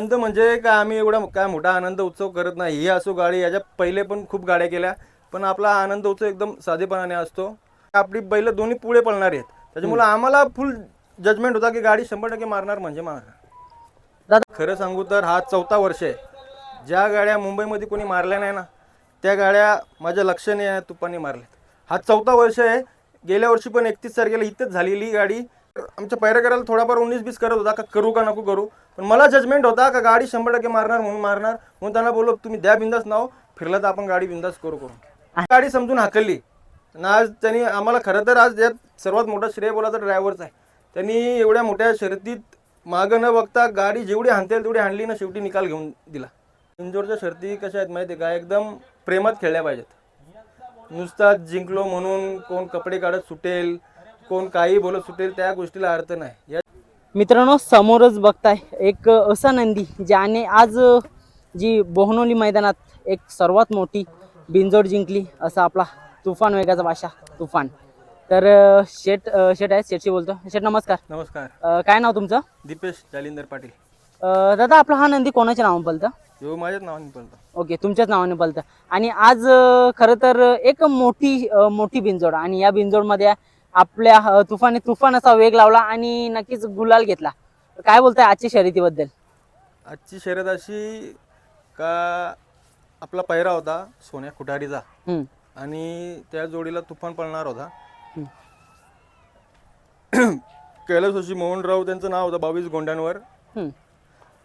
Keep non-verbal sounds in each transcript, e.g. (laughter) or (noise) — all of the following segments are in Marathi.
आनंद म्हणजे काय? आम्ही एवढा काय मोठा आनंद उत्सव करत नाही. ही असो गाडी याच्या पहिले पण खूप गाड्या केल्या पण आपला आनंद उत्सव एकदम साधेपणाने असतो. आपली बैल दोन्ही पुढे पळणार आहेत. त्याच्यामुळे आम्हाला फुल जजमेंट होता की गाडी शंभर टक्के मारणार म्हणजे मारणार. खरं सांगू तर हा चौथा वर्ष आहे. ज्या गाड्या मुंबईमध्ये कोणी मारल्या नाही ना त्या गाड्या माझ्या लक्षाने या तुपाने मारल्यात. हा चौथा वर्ष आहे. गेल्या वर्षी पण एकतीस तारखेला इथंच झालेली गाडी. आमच्या पैरा करायला थोडाफार उन्नीस बीस करत होता का करू का नको करू. पण मला जजमेंट होता का गाडी शंभर टक्के मारणार म्हणून मारणार. म्हणून त्यांना बोललो तुम्ही द्या बिंदास नाव फिरला तर आपण गाडी बिंदास करू करू गाडी समजून हाकलली. आणि आज त्यांनी आम्हाला खरं तर आज यात सर्वात मोठा श्रेय बोला तर ड्रायव्हरचा आहे. त्यांनी एवढ्या मोठ्या शर्यतीत मागं न बघता गाडी जेवढी हाणता तेवढी हाणली ना शेवटी निकाल घेऊन दिला. इंदोरच्या शर्ती कशा आहेत माहिती आहे का? एकदम प्रेमात खेळल्या पाहिजेत. नुसता जिंकलो म्हणून कोण कपडे काढत सुटेल कोण काही बोलत सुटेल त्या गोष्टीला अर्थ नाही. या मित्रांनो समोरच बघताय एक असा नंदी ज्याने आज जी बोहनोली मैदानात एक सर्वात मोठी बिंजोड जिंकली असा आपला तुफान वेगाचा भाषा तुफान. तर अ, शेठ आहे शेठशी बोलतो शेठ नमस्कार. नमस्कार. अ, काय नाव तुमचं? दीपेश जालिंदर पाटील. अ, दादा आपला हा नंदी कोणाच्या नावाने पलतं यो माझ्याच नावाने बोलतो ओके तुमच्याच नावाने पलतं आणि आज अ, खरं तर एक मोठी अ, मोठी बिंजोड आणि या बिंजोडमध्ये आपल्या तुफाने तुफान असा वेग लावला आणि नक्कीच गुलाल घेतला. काय बोलताय आजच्या शर्यतीबद्दल? आजची शर्यत अशी का आपला पैरा होता सोन्या खुटारीचा हम्म, आणि त्या जोडीला तुफान पळणार होता. हम्म. (clears throat) कैलासोशी मोहनराव त्यांचं नाव होतं बावीस गोंड्यांवर. हम्म.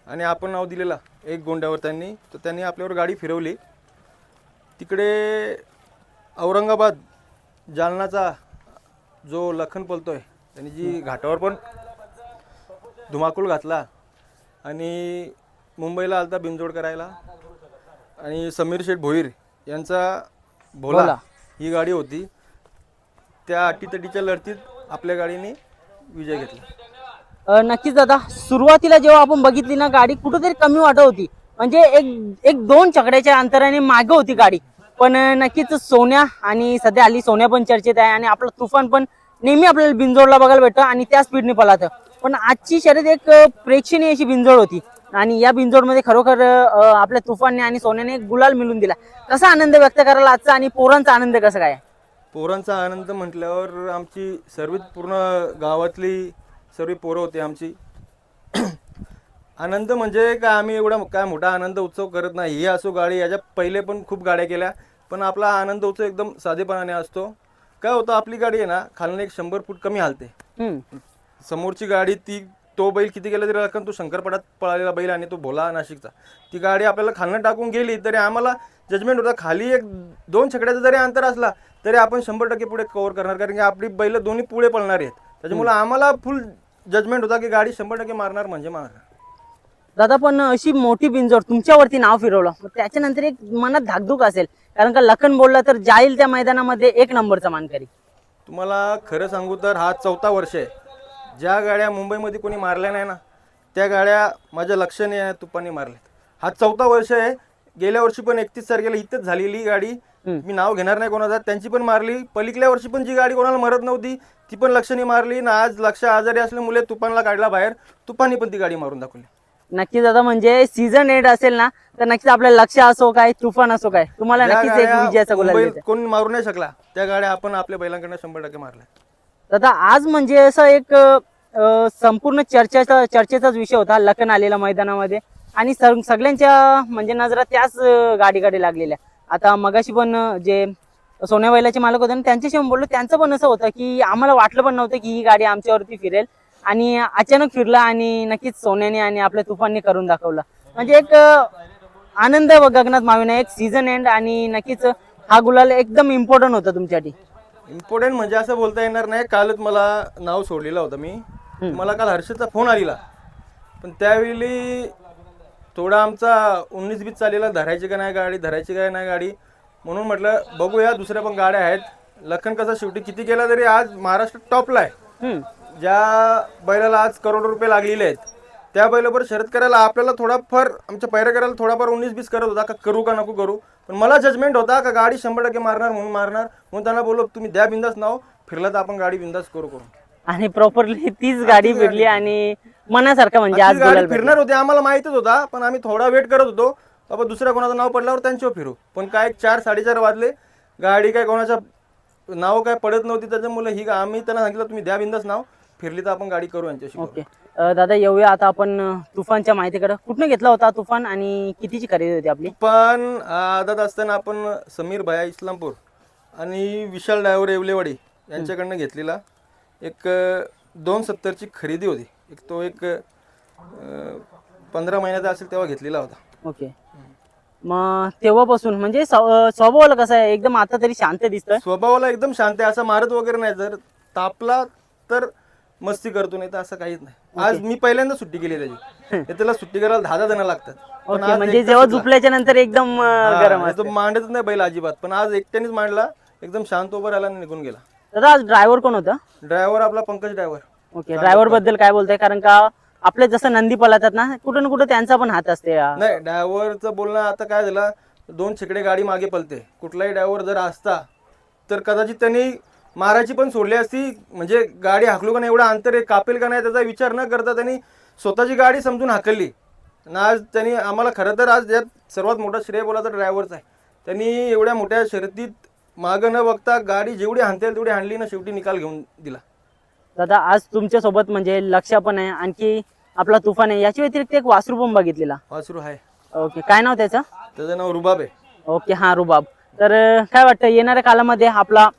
आणि आपण नाव दिलेला एक गोंड्यावर त्यांनी. तर त्यांनी आपल्यावर गाडी फिरवली. तिकडे औरंगाबाद जालनाचा जो लखन पलतोय त्यांनी जी घाटावर पण धुमाकूळ घातला आणि मुंबईला आलता बिनजोड करायला. आणि समीर शेठ भोईर यांचा भोला. ही गाडी होती. त्या अटीतटीच्या लढतीत आपल्या गाडीने विजय घेतला. नक्कीच दादा सुरुवातीला जेव्हा आपण बघितली ना गाडी कुठेतरी कमी वाटत होती. म्हणजे एक एक दोन चकड्याच्या अंतराने मागे होती गाडी. पण नक्कीच सोन्या आणि सध्या आली सोन्या पण चर्चेत आहे आणि आपला तुफान पण नेहमी आपल्याला बिंजोडला बघायला भेटतं आणि त्या स्पीडने पळातं पण आजची शर्यत एक प्रेक्षणीय अशी बिंजोड होती. आणि या बिंजोडमध्ये खरोखर आपल्या तुफानने आणि सोन्याने गुलाल मिळून दिला. कसा आनंद व्यक्त करायला आजचा आणि पोरांचा आनंद कसा काय? पोरांचा आनंद म्हटल्यावर आमची सर्व पूर्ण गावातली सर्व पोरं होती आमची. आनंद म्हणजे काय? आम्ही एवढा काय मोठा आनंद उत्सव करत नाही. ही असो गाडी याच्या पहिले पण खूप गाड्या केल्या. पण आपला आनंद उत्सव एकदम साधेपणाने असतो. काय होतं आपली गाडी आहे ना खालनं एक शंभर फूट कमी हालते. हम्म. समोरची गाडी ती तो बैल किती गेला तरी राखण तो शंकरपटात पळालेला बैल आणि तो भोला नाशिकचा. ती गाडी आपल्याला खालनं टाकून गेली तरी आम्हाला जजमेंट होता खाली एक दोन छकड्याचा जरी अंतर असला तरी आपण शंभर टक्के पुढे कव्हर करणार कारण की आपली बैल दोन्ही पुढे पळणार आहेत. त्याच्यामुळे आम्हाला फुल जजमेंट होता की गाडी शंभर टक्के मारणार म्हणजे मारणार. दादा पण अशी मोठी बिंजोड तुमच्यावरती नाव फिरवलं मग त्याच्यानंतर एक मनात धाकधूक असेल कारण का लखन बोलला तर जाईल त्या मैदानामध्ये एक नंबरचा मानकरी. तुम्हाला खरं सांगू तर हा चौथा वर्ष आहे. ज्या गाड्या मुंबईमध्ये कोणी मारल्या नाही ना त्या गाड्या माझ्या लक्षाने या तुपाने मारल्यात. हा चौथा वर्ष आहे. गेल्या वर्षी पण एकतीस तारखेला इथंच झालेली गाडी. मी नाव घेणार नाही कोणाचा. त्यांची पण मारली. पलीकडल्या वर्षी पण जी गाडी कोणाला मरत नव्हती ती पण लक्षाने मारली. ना आज लक्ष आजारी असल्यामुळे तुपानला काढला बाहेर. तुपानी पण ती गाडी मारून दाखवली. नक्कीच दादा म्हणजे सीझन एंड असेल ना तर नक्कीच आपलं लक्ष असो काय तुफान असो काय तुम्हाला ज्या नक्कीच एक गाड्या विजयाचा गुलाल मुंबईत देते कोणी मारू नाही शकला त्या गाड्या आपण आपल्या बैलांकडनं शंभर टक्के मारल्या. दादा आज म्हणजे असं एक अं, संपूर्ण चर्चेचा चर्चेचाच विषय होता लखन आलेला मैदानामध्ये आणि सग- सगळ्यांच्या म्हणजे नजरा त्याच अं, गाडीकडे लागलेल्या. आता मगाशी पण अं, जे सोन्या बैलाचे मालक होते ना त्यांच्याशी पण बोललो त्यांचं पण असं होतं की आम्हाला वाटलं पण नव्हतं की ही गाडी आमच्यावरती फिरेल. आणि अचानक फिरला आणि नक्कीच सोन्याने आणि आपल्या तुफानने करून दाखवलं. म्हणजे एक आनंद व गगनात माविना एक सीझन एंड आणि नक्कीच हा गुलाल एकदम इम्पॉर्टंट होता तुमच्यासाठी. इम्पॉर्टंट म्हणजे असं बोलता येणार नाही. कालच मला नाव सोडलेलं होतं मी. मला काल हर्षदचा फोन आलेला. पण त्यावेळी थोडा आमचा उन्नीस बीस चालेला धरायची का नाही गाडी धरायची काय नाही गाडी म्हणून म्हटलं बघूया दुसऱ्या पण गाड्या आहेत. लखन कसा शेवटी किती केला तरी आज महाराष्ट्र टॉपला आहे. ज्या बैलाला आज करोड रुपये लागलेले आहेत त्या बैलावर शर्यत करायला आपल्याला थोडाफार आमच्या पैरा करायला थोडाफार उन्नीस बीस करत होता का करू का नको करू. पण मला जजमेंट होता का गाडी शंभर टक्के मारणार म्हणून मारणार. म्हणून त्यांना बोललो तुम्ही द्या बिंदास नाव फिरला तर आपण गाडी बिंदास करू करू आणि प्रॉपरली तीच गाडी फिरली आणि मनासारखं म्हणजे आज गाडी बोलायला. फिरणार होती आम्हाला माहितच होता पण आम्ही थोडा वेट करत होतो. बाबा दुसऱ्या कोणाचं नाव पडल्यावर त्यांच्यावर फिरू. पण काय चार साडेचार वाजले. गाडी काय कोणाच्या नाव काय पडत नव्हती त्याच्यामुळे ही गा- आम्ही त्यांना सांगितलं तुम्ही द्या बिंदास नाव. फिरली तर आपण गाडी करू यांच्याशी ओके. अं, दादा येऊया आता आपण अं, तुफानच्या माहितीकडे. कुठनं घेतला होता तुफान आणि कितीची खरेदी होती आपली? पण आदत असताना आपण समीर भाया इस्लामपूर आणि विशाल ड्रायव्हर येवलेवाडी यांच्याकडनं घेतलेला एक अं, दोन सत्तरची खरेदी होती. एक तो एक अं, पंधरा महिन्याचा असेल तेव्हा घेतलेला होता. ओके. मग तेव्हापासून म्हणजे स्व- अं, स्वभावाला कसं आहे? एकदम आता तरी शांत दिसतोय. स्वभावाला एकदम शांत आहे. असं मारत वगैरे नाही. जर तापला तर मस्ती करतो नाही तर असं काहीच नाही. आज मी पहिल्यांदा सुट्टी केली त्याची. हे त्याला सुट्टी करायला दहा दहा जण लागतात. पण ओके आज म्हणजे जेव्हा सुटला. झोपल्याच्या नंतर एकदम अं, हा, गरम नाही मांडतच नाही बैल अजिबात. पण आज एकट्यानेच मांडला एकदम शांत उभं राहिला आणि निघून गेला. दादा आज ड्रायव्हर कोण होतं? ड्रायव्हर आपला पंकज ड्रायव्हर ओके ड्रायव्हरबद्दल काय बोलताय? कारण का आपले जसं नंदी पळतात ना कुठं ना कुठं त्यांचा पण हात असते या. नाही ड्रायव्हरचं बोलणं आता काय झालं दोन छिकडे गाडी मागे पलते कुठलाही ड्रायव्हर जर असता तर कदाचित त्यांनी मारायची पण सोडली असती. म्हणजे गाडी हाकलू का नाही एवढं अंतर कापेल का नाही त्याचा विचार न करता त्यांनी स्वतःची गाडी समजून हाकलली. आणि आज त्यांनी आम्हाला खरं तर आज यात सर्वात मोठा श्रेय बोलायचा ड्रायव्हरचा आहे. त्यांनी एवढ्या मोठ्या शर्यतीत मागं न बघता गाडी जेवढी हाणता तेवढी हाणली ना शेवटी निकाल घेऊन दिला. दादा आज तुमच्यासोबत म्हणजे लक्ष पण आहे आणखी आपला तुफान आहे याच्या व्यतिरिक्त एक वासरू पण बघितलेला. वासरू आहे. ओके काय नाव त्याचं? त्याचं नाव रुबाब आहे. ओके हा रुबाब. तर काय वाटतं येणाऱ्या कालामध्ये आपला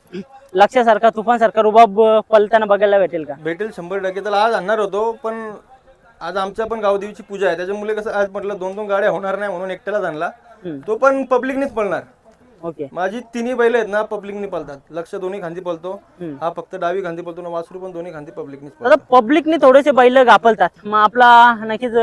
लक्षासारखा तुफान सारखा रुबाब पलताना बघायला भेटेल का? भेटेल शंभर टक्के. त्याला आज आणणार होतो पण आज आमच्या पण गावदेवीची पूजा आहे. त्याच्यामुळे कसं आज म्हटलं दोन दोन गाड्या होणार नाही म्हणून एकट्यालाच आणला. तो पण पब्लिकनीच पळणार. ओके. माझी तिन्ही बैल आहेत ना पब्लिकनी पळतात. लक्ष दोन्ही खांदी पळतो. हा फक्त डावी खांदी पळतो ना वासरू पण दोन्ही खांदी पब्लिकनीच दादा पळतो पब्लिकने थोडेसे बैल गापलतात. मग आपला नक्कीच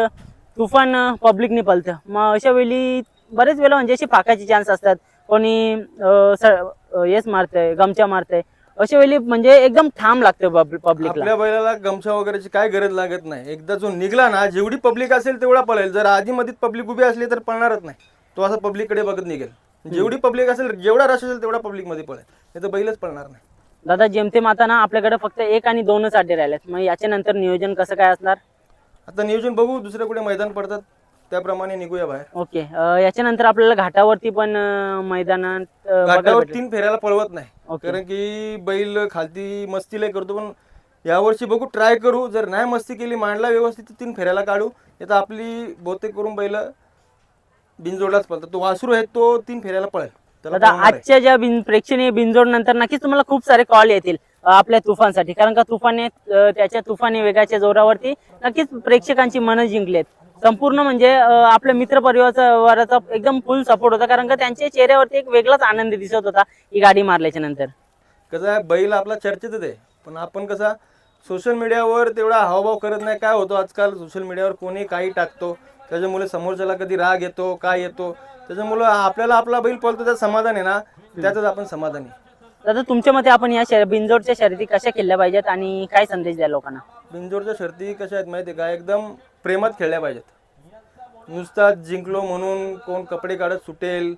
तुफान पब्लिकने पलतं मग अशा वेळी बरेच वेळा म्हणजे असे पाकाचे चान्स असतात. कोणी अं, स- अं, हेच मारतंय गमच्या मारतंय अशा वेळी म्हणजे एकदम ठाम लागतं पब्लिकला आपल्या बैलाला गमछा वगैरेची काय गरज लागत नाही. एकदा जो निघला ना जेवढी पब्लिक असेल तेवढा पळेल. जर आधी मध्ये पब्लिक उभी असली तर पळणारच नाही. तो असं पब्लिककडे बघत निघेल. जेवढी पब्लिक असेल जेवढा रश असेल तेवढा पब्लिकमध्ये पळेल. नाही तर बैलच पळणार नाही. दादा जेमतेम आता ना आपल्याकडे फक्त एक आणि दोनच अड्डे राहिलेत. मग याच्या नंतर नियोजन कसं काय असणार? आता नियोजन बघू दुसरे कुठे मैदान पडतात. त्याप्रमाणे निघूया बाहेर. ओके. अं, याच्यानंतर आपल्याला घाटावरती पण अं, मैदानात अं, बघायला घाटावर भेटेल. तीन फेऱ्याला पळवत नाही. ओके. कारण की बैल खालती मस्ती लय करतो पण यावर्षी बघू ट्राय करू. जर नाही मस्ती केली मांडला व्यवस्थित तर तीन फेऱ्याला काढू. आता आपली बहुतेक करून बैल बिनजोडलाच पळतात. तो वासरू आहे तो तीन फेऱ्याला पळेल. त्याला दादा पळवणार आहे. आजच्या ज्या बिन प्रेक्षणीय बिनजोड नंतर नक्कीच तुम्हाला खूप सारे कॉल येतील अं, आपल्या तुफानसाठी. कारण का तुफाने अं, त्याच्या तुफानी वेगाच्या जोरावरती नक्कीच प्रेक्षकांची मनं जिंकलेत. संपूर्ण म्हणजे आपल्या मित्र परिवाराचा एकदम फुल सपोर्ट होता. कारण का त्यांच्या चेहऱ्यावरती एक वेगळाच आनंद दिसत होता ही गाडी मारल्याच्या नंतर. कसं आहे बैल आपला चर्चेतच आहे. पण आपण कसा सोशल मीडियावर तेवढा हावभाव करत नाही. काय होतो आजकाल सोशल मीडियावर कोणी काही टाकतो. त्याच्यामुळे समोरच्याला कधी राग येतो काय येतो. त्याच्यामुळे आपल्याला आपला बैल पळतो त्यात समाधान आहे ना. त्यातच आपण समाधान. आहे दादा तुमच्या मते आपण या शर्य- बिनजोडच्या शर्यती कशा खेळल्या पाहिजेत आणि काय संदेश द्या लोकांना? बिंजोडच्या शर्ती कशा आहेत माहिती आहे का? एकदम प्रेमात खेळल्या पाहिजेत. नुसता जिंकलो म्हणून कोण कपडे काढत सुटेल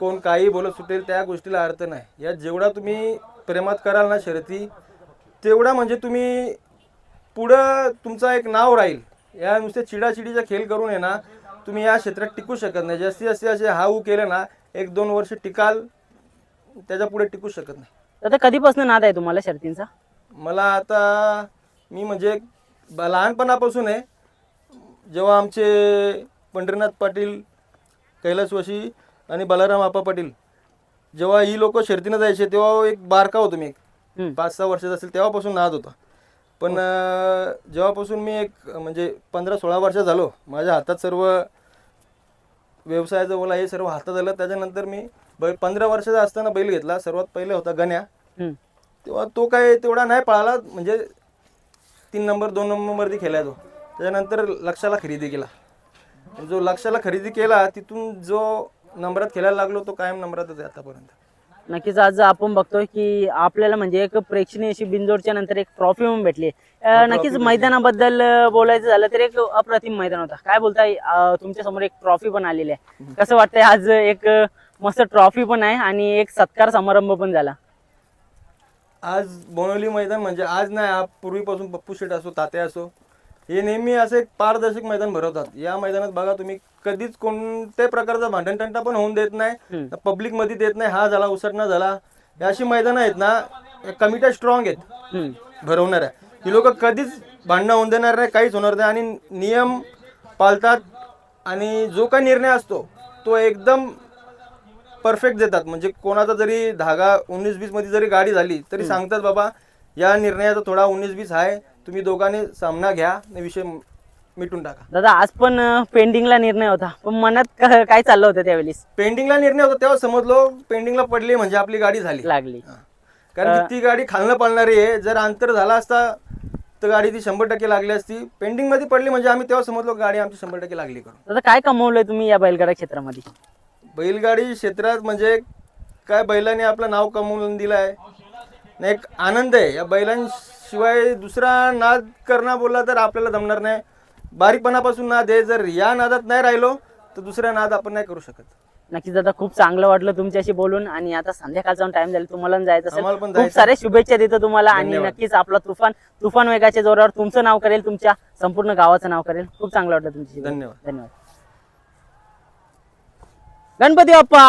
कोण काही बोलत सुटेल त्या गोष्टीला अर्थ नाही. या जेवढा तुम्ही प्रेमात कराल ना शर्यती तेवढा म्हणजे तुम्ही पुढं तुमचं एक नाव राहील. या नुसत्या चिडाचिडीचा खेळ करून आहे ना तुम्ही या क्षेत्रात टिकू शकत नाही. जास्तीत जास्त असे हाऊ केलं ना एक दोन वर्ष टिकाल त्याच्या पुढे टिकू शकत नाही. दादा कधीपासून नाद आहे तुम्हाला शर्तींचा? मला आता मी म्हणजे लहानपणापासून आहे. जेव्हा आमचे पंढरीनाथ पाटील कैलासवासी आणि बलाराम आपा पाटील जेव्हा ही लोक शर्तीनं जायचे तेव्हा एक बारका होतो मी एक. पाच सहा वर्षाचा असेल तेव्हापासून नाद होता. पण अं, जेव्हापासून मी एक म्हणजे पंधरा सोळा वर्ष झालो माझ्या हातात सर्व व्यवसायाचं बोला हे सर्व हातात आलं. त्याच्यानंतर मी बैल पंधरा वर्षाचा असताना बैल घेतला. सर्वात पहिले होता गण्या. तेव्हा तो काय तेवढा नाही पळाला. म्हणजे तीन नंबर दोन नंबरवरती खेळाय तो. त्याच्यानंतर लक्षाला खरेदी केला. जो लक्षाला खरेदी केला तिथून जो नंबरात खेळायला लागलो तो कायम नंबरातच आहे आतापर्यंत. नक्कीच आज आपण बघतोय की आपल्याला म्हणजे एक प्रेक्षणीय अशी बिनजोडच्या नंतर एक ट्रॉफी पण भेटली. नक्कीच मैदानाबद्दल बोलायचं झालं तर एक अप्रतिम मैदान होता. काय बोलताय? तुमच्यासमोर एक ट्रॉफी पण आलेली आहे. कसं वाटतंय आज एक मस्त ट्रॉफी पण आहे आणि एक सत्कार समारंभ पण झाला. आज बोनवली मैदान म्हणजे आज नाही हा पूर्वीपासून पप्पू शेट असो तात्या असो हे नेहमी असे एक पारदर्शक मैदान भरवतात. या मैदानात बघा तुम्ही कधीच कोणत्याही प्रकारचा भांडण तंटा पण होऊन देत नाही पब्लिकमध्ये देत नाही हा झाला उसटणा झाला. हे अशी मैदानं आहेत ना कमिट्या स्ट्रॉंग आहेत आहे ही लोक कधीच भांडणं होऊन देणार नाही काहीच होणार नाही. आणि नियम पाळतात आणि जो काही निर्णय असतो तो एकदम परफेक्ट देतात. म्हणजे कोणाचा जरी धागा उन्नीस वीसमध्ये जरी गाडी झाली तरी सांगतात बाबा या निर्णयाचा थोडा उन्नीस वीस आहे. तुम्ही दोघांनी सामना घ्या विषय मिटून टाका. दादा आज पण पेंडिंगला निर्णय होता. पण मनात काय चाललं होतं त्यावेळेस? पेंडिंगला निर्णय होता तेव्हा समजलो पेंडिंगला पडली म्हणजे आपली गाडी झाली. लागली. कारण की ती गाडी खालनं पळणारी आहे. जर अंतर झाला असता तर गाडी ती शंभर टक्के लागली असती. पेंडिंगमध्ये पडली म्हणजे आम्ही तेव्हा समजलो गाडी आमची शंभर टक्के लागली करून. दादा काय कमवलंय तुम्ही या बैलगाडा क्षेत्रामध्ये? बैलगाडी क्षेत्रात म्हणजे काय बैलाने आपलं नाव कमवून दिलं आहे एक आनंद आहे. या बैलांशिवाय दुसरा नाद करणं बोलला तर आपल्याला जमणार नाही. बारीकपणापासून नाद आहे. जर या नादात नाही राहिलो तर दुसरा नाद आपण नाही करू शकत. नक्कीच दादा खूप चांगलं वाटलं तुमच्याशी बोलून. आणि आता संध्याकाळचा टाइम झाला. तुम्हाला जायचं असेल. खूप. साऱ्या शुभेच्छा देतो तुम्हाला. आणि. नक्कीच आपला तुफान तुफान वेगाच्या जोरावर तुमचं नाव करेल. तुमच्या संपूर्ण गावाचं नाव करेल. खूप चांगलं वाटलं तुमच्याशी. धन्यवाद. धन्यवाद. गणपती बाप्पा!